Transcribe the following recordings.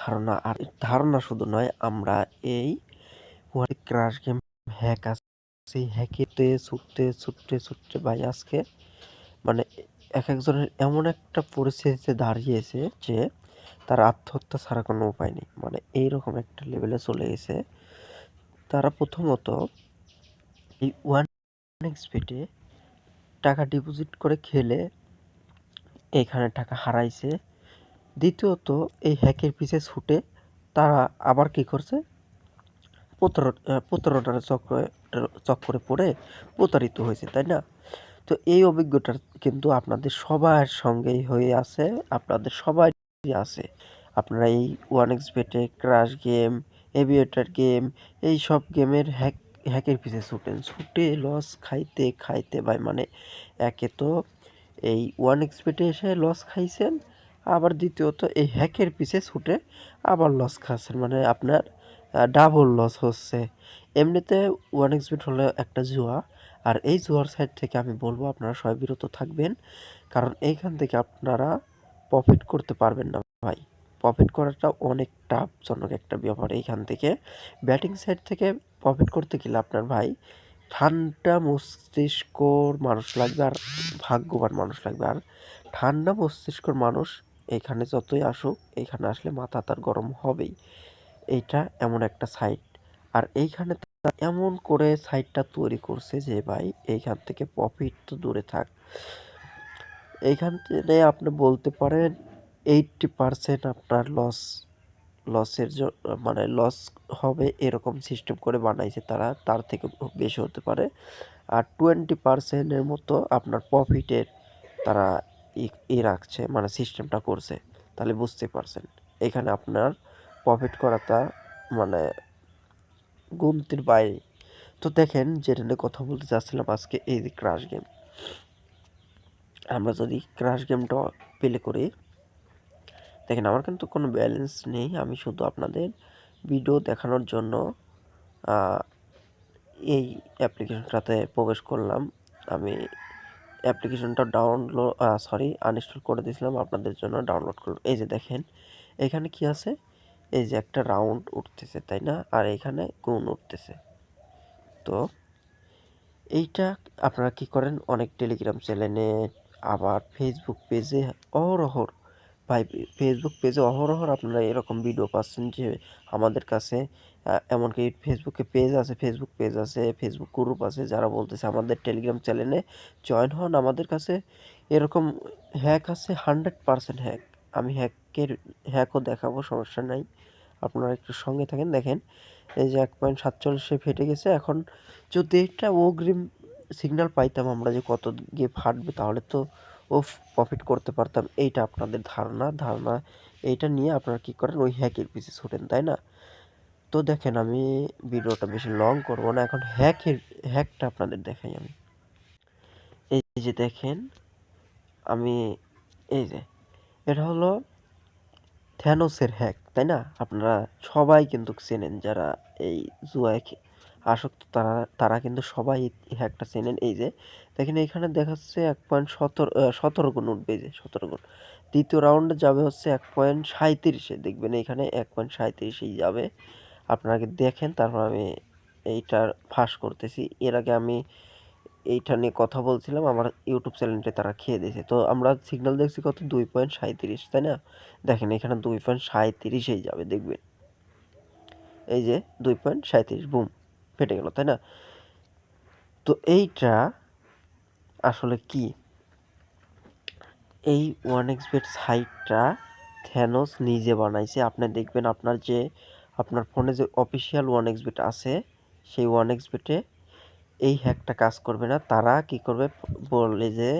ধারণা আর ধারণা শুধু নয়, আমরা এই ক্রাশ গেম হ্যাক আছে সেই হ্যাকেতে ছুটতে ছুটতে ছুটতে ভাই আজকে মানে এক একজনের এমন একটা পরিস্থিতিতে দাঁড়িয়েছে যে তার আত্মহত্যা ছাড়া কোনো উপায় নেই। মানে এইরকম একটা লেভেলে চলে গেছে। তারা প্রথমত এই ওয়ান স্পিডে টাকা ডিপোজিট করে খেলে এখানে টাকা হারাইছে। দ্বিতীয়ত এই হ্যাকের পিছে ছুটে তারা আবার কি করছে? প্রতারণার চক্রে, চক্করে পড়ে প্রতারিত হয়েছে, তাই না? তো এই অভিজ্ঞতা কিন্তু আপনাদের সবার সঙ্গেই হয়ে আছে, আপনাদের সবাই আছে। আপনারা এই ওয়ান এক্স বেটে ক্রাশ গেম এভিয়েটার গেম এই সব গেমের হ্যাক, হ্যাকের পিছিয়ে ছুটেন। ছুটে লস খাইতে খাইতে ভাই মানে একে তো এই ওয়ান এক্স বেটে এসে লস খাইছেন আবার দ্বিতীয়ত এই হ্যাকের পিছে ছুটে আবার লস খাচ্ছেন মানে আপনার ডাবল লস হচ্ছে। এমনিতে ওয়ান এক্স বেট হলো একটা জুয়া, আর এই জুয়ার সাইড থেকে আমি বলব আপনারা সবাই বিরত থাকবেন, কারণ এইখান থেকে আপনারা প্রফিট করতে পারবেন না ভাই। প্রফিট করাটা অনেক টাফজনক একটা ব্যাপার এইখান থেকে। ব্যাটিং সাইড থেকে প্রফিট করতে গেলে আপনার ভাই ঠান্ডা মস্তিষ্কর মানুষ লাগবে আর ভাগ্যবান মানুষ লাগবে। আর ঠান্ডা মস্তিষ্কর মানুষ এখানে যতই আসুক এখানে আসলে মাথা তার গরম হবেই। এইটা এমন একটা সাইট আর এইখানে এমন করে সাইটটা তৈরি করছে যে, ভাই, এইখান থেকে প্রফিট তো দূরে থাক। এইখান থেকে আপনি বলতে পারেন এইটটি পারসেন্ট আপনার লস লসের মানে লস হবে এরকম সিস্টেম করে বানাইছে তারা। তার থেকে বেশি হতে পারে। আর টোয়েন্টি পারসেন্টের মতো আপনার প্রফিটের তারা ই রাখছে মানে সিস্টেমটা করছে, তাহলে বুঝতে পারছেন। এখানে আপনার প্রফিট করাটা মানে গুমতির বাইরে। তো দেখেন, যেটা নিয়ে কথা বলতে চাচ্ছিলাম আজকে, এই যে ক্রাশ গেম আমরা যদি ক্রাশ গেমটা প্লে করি, দেখেন, আমার কিন্তু কোনো ব্যালেন্স নেই। আমি শুধু আপনাদের ভিডিও দেখানোর জন্য এই অ্যাপ্লিকেশনটাতে প্রবেশ করলাম। আমি অ্যাপ্লিকেশনটা ডাউনলোড সরি আনইনস্টল করে দিয়েছিলাম, আপনাদের জন্য ডাউনলোড করলাম এই যে দেখেন, এখানে কি আছে? এই যে একটা রাউন্ড উঠতেছে, তাই না? আর এখানে গুণ উঠতেছে। তো এইটা আপনারা কি করেন? অনেক টেলিগ্রাম চ্যানেলে আবার ফেসবুক পেজে অহরহর ভাই ফেসবুক পেজে অহরহর আপনারা এরকম ভিডিও পাচ্ছেন যে আমাদের কাছে এমনকি ফেসবুকে পেজ আছে ফেসবুক পেজ আছে ফেসবুক গ্রুপ আছে, যারা বলতেছে আমাদের টেলিগ্রাম চ্যানেলে জয়েন হন আমাদের কাছে। এরকম হ্যাক আছে হান্ড্রেড পারসেন্ট হ্যাক আমি হ্যাকের হ্যাকও দেখাবো, সমস্যা নাই। আপনারা একটু সঙ্গে থাকেন, দেখেন। এই যে এক পয়েন্ট সাতচল্লিশে ফেটে গেছে, এখন যদি এটা অগ্রিম সিগন্যাল পাইতাম আমরা যে কত গিয়ে ফাটবে তাহলে তো ও প্রফিট করতে পারতাম, এইটা আপনাদের ধারণা। ধারণা এইটা নিয়ে আপনারা কী করেন? ওই হ্যাকের পিছিয়ে ছোটেন, তাই না? তো দেখেন, আমি ভিডিওটা বেশি লং করব না। এখন হ্যাকের হ্যাকটা আপনাদের দেখাই আমি। এই যে দেখেন, আমি এই যে, এটা হলো থ্যানোসের হ্যাক তাই না? আপনারা সবাই কিন্তু চেনেন যারা এই জুয়ায় আসক্ত তারা তারা কিন্তু সবাই হ্যাকটা চেনেন। এই যে, দেখেন এখানে দেখাচ্ছে এক পয়েন্ট সতেরো সতেরো গুণ উঠবে যে, সতেরো গুণ। দ্বিতীয় রাউন্ডে যাবে হচ্ছে এক পয়েন্ট সাঁত্রিশে দেখবেন এখানে এক পয়েন্ট সাঁত্রিশেই যাবে। আপনারা দেখেন, তারপর আমি এইটার ফাঁস করতেছি। এর আগে আমি এইটা নিয়ে কথা বলছিলাম, আমার ইউটিউব চ্যানেলটা তারা খেয়ে দিয়েছে। তো আমরা সিগন্যাল দেখছি কত? দুই পয়েন্ট সাঁত্রিশ তাই না? দেখেন এখানে দুই পয়েন্ট সাঁত্রিশেই যাবে, দেখবেন। এই যে, দুই পয়েন্ট সাঁত্রিশ বুম। ফেটে গেল, তাই না? তো এইটা আসলে কি? এই ওয়ান এক্স বেড সাইটটা থ্যানোস নিজে বানাইছে। আপনি দেখবেন আপনার যে, আপনার ফোনে যে অফিসিয়াল ওয়ান এক্স বেট আছে, সেই ওয়ান এক্স বেটে এই হ্যাকটা কাজ করবে না। তারা কি করবে? বলে যে,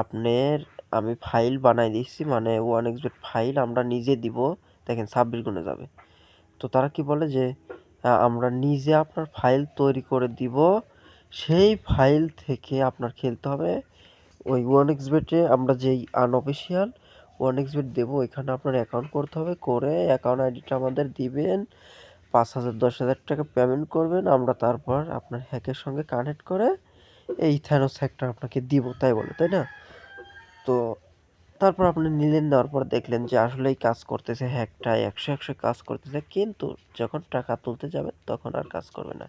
আপনার আমি ফাইল বানাই দিচ্ছি মানে ওয়ান এক্স বেট ফাইল আমরা নিজে দিব। দেখেন ছাব্বিশ গুণে যাবে। তো তারা কি বলে যে আমরা নিজে আপনার ফাইল তৈরি করে দিব। সেই ফাইল থেকে আপনার খেলতে হবে। ওই ওয়ান এক্স বেটে আমরা যেই আনঅফিসিয়াল ওয়ান এক্স বেট দেবো, ওইখানে আপনার অ্যাকাউন্ট করতে হবে। করে অ্যাকাউন্ট আইডিটা আমাদের দিবেন। পাঁচ হাজার, দশ হাজার টাকা পেমেন্ট করবেন। আমরা তারপর আপনার হ্যাকের সঙ্গে কানেক্ট করে এই থ্যানোস হ্যাকটা আপনাকে দিব, তাই বলে, তাই না? তারপর আপনি নিলেন, নেওয়ার পর দেখলেন যে আসলেই কাজ করতেছে হ্যাকটা একশো একশো কাজ করতেছে। কিন্তু যখন টাকা তুলতে যাবেন, তখন আর কাজ করবে না।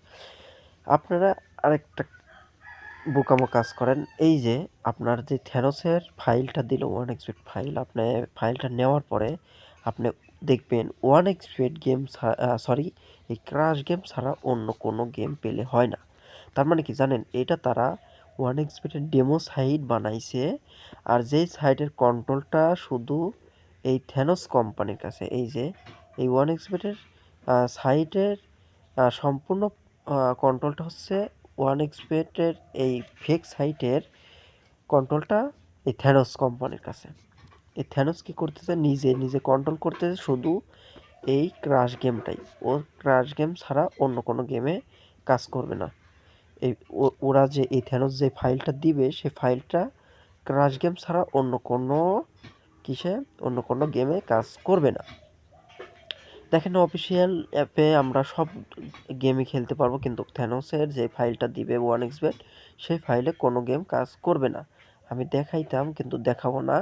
আপনারা আরেকটা বোকামো কাজ করেন, এই যে আপনার যে থ্যানোসের ফাইলটা দিল, ওয়ান এক্সপেড ফাইল, আপনি ফাইলটা নেওয়ার পরে আপনি দেখবেন ওয়ান এক্সপেড গেম সরি, এই ক্রাশ গেম ছাড়া অন্য কোনো গেম পেলে হয় না। তার মানে কি জানেন? এটা তারা ওয়ান এক্স এক্সপেডের ডেমো সাইট বানাইছে। আর যেই সাইটের কন্ট্রোলটা শুধু এই থ্যানোস কোম্পানির কাছে, এই যে, এই ওয়ান এক্স এক্সপেডের সাইটের সম্পূর্ণ কন্ট্রোলটা হচ্ছে ওয়ান এক্স এক্সপেটের এই ফেক সাইটের কন্ট্রোলটা এই থ্যানোস কোম্পানির কাছে। এই থ্যানোস কী করতেছে? নিজে নিজে কন্ট্রোল করতেছে শুধু এই ক্রাশ গেমটাই ও ক্রাশ গেম ছাড়া অন্য কোনো গেমে কাজ করবে না। এই ওরা যে এই থ্যানোস যে ফাইলটা দিবে, সে ফাইলটা ক্রাশ গেম ছাড়া অন্য কোনো কিসে, অন্য কোনো গেমে কাজ করবে না। দেখেন অফিসিয়াল অ্যাপে আমরা সব গেমই খেলতে পারব, কিন্তু থ্যানোসের যে ফাইলটা দিবে ওয়ান এক্সবেট সেই ফাইলে কোনো গেম কাজ করবে না। আমি দেখাইতাম, কিন্তু দেখাবো না।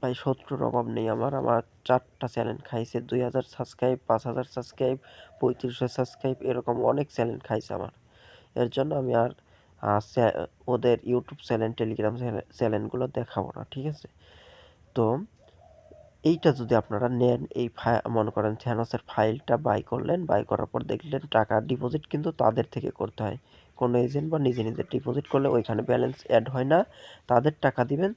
ভাই, শত্রুর অভাব নেই আমার। আমার চারটা চ্যানেল খাইছে, দুই হাজার সাবস্ক্রাইব পাঁচ হাজার সাবস্ক্রাইব পঁয়ত্রিশশো সাবস্ক্রাইব এরকম অনেক চ্যানেল খাইছে আমার। এর জন্য আমি আর ওদের ইউটিউব চ্যানেল টেলিগ্রাম চ্যানেলগুলো দেখাবো না, ঠিক আছে? তো এইটা যদি আপনারা নেন, এই মনে করেন থ্যানোসের ফাইলটা বাই করলেন বাই করার পর দেখলেন টাকা ডিপোজিট কিন্তু তাদের থেকে করতে হয়। কোনো এজেন্ট বা নিজে নিজে ডিপোজিট করলে ওইখানে ব্যালেন্স অ্যাড হয় না, তাদের টাকা দিবেন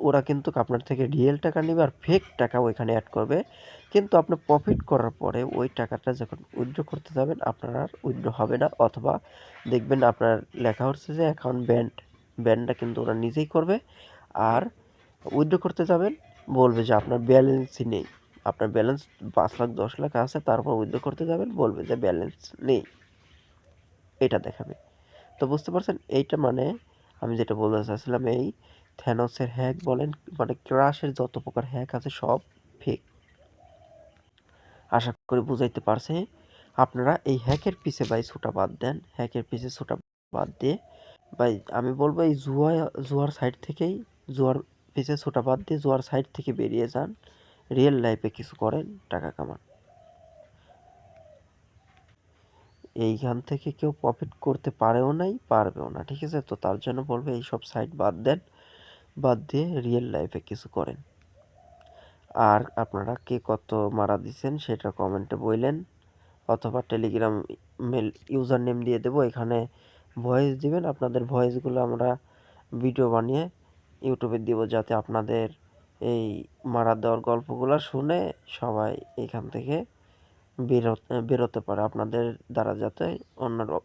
ওরা কিন্তু আপনার থেকে রিয়েল টাকা নেবে আর ফেক টাকা ওইখানে অ্যাড করবে। কিন্তু আপনি প্রফিট করার পরে ওই টাকাটা যখন উইথড্র করতে যাবেন, আপনার আর উইথড্র হবে না। অথবা দেখবেন আপনার লেখা হচ্ছে যে অ্যাকাউন্ট ব্যান্ড ব্যান্ডটা কিন্তু ওরা নিজেই করবে। আর উইথড্র করতে যাবেন, বলবে যে আপনার ব্যালেন্সই নেই। আপনার ব্যালেন্স পাঁচ লাখ, দশ লাখ আছে, তারপর উইথড্র করতে যাবেন, বলবে যে ব্যালেন্স নেই। এটা দেখাবে। তো বুঝতে পারছেন? এইটা মানে আমি যেটা বলতে চাচ্ছিলাম এই থ্যানোসের হ্যাক বলেন মানে ক্রাশের যত প্রকার হ্যাক আছে সব ফেক আশা করি বুঝাইতে পারছে, আপনারা এই হ্যাকের পিছে ভাই ছোটা বাদ দেন হ্যাকের পিছে ছোটা বাদ দিয়ে, ভাই আমি বলব এই জুয়া, জুয়ার সাইড থেকেই, জুয়ার পিছে ছোটা বাদ দিয়ে জুয়ার সাইড থেকে বেরিয়ে যান রিয়েল লাইফে কিছু করেন, টাকা কামান। এইখান থেকে কেউ প্রফিট করতে পারেও নাই, পারবেও না, ঠিক আছে? তো তার জন্য বলবে এইসব সাইট বাদ দেন। বাদ দিয়ে রিয়েল লাইফে কিছু করেন। আর আপনারা কে কত মারা দিচ্ছেন সেটা কমেন্টে বললেন অথবা টেলিগ্রাম মেল ইউজার নেম দিয়ে দেবো, এখানে ভয়েস দিবেন, আপনাদের ভয়েসগুলো আমরা ভিডিও বানিয়ে ইউটিউবে দিব যাতে আপনাদের এই মারা দেওয়ার গল্পগুলো শুনে সবাই এখান থেকে বেরোতে বেরোতে পারে, আপনাদের দ্বারা যাতে অন্যরা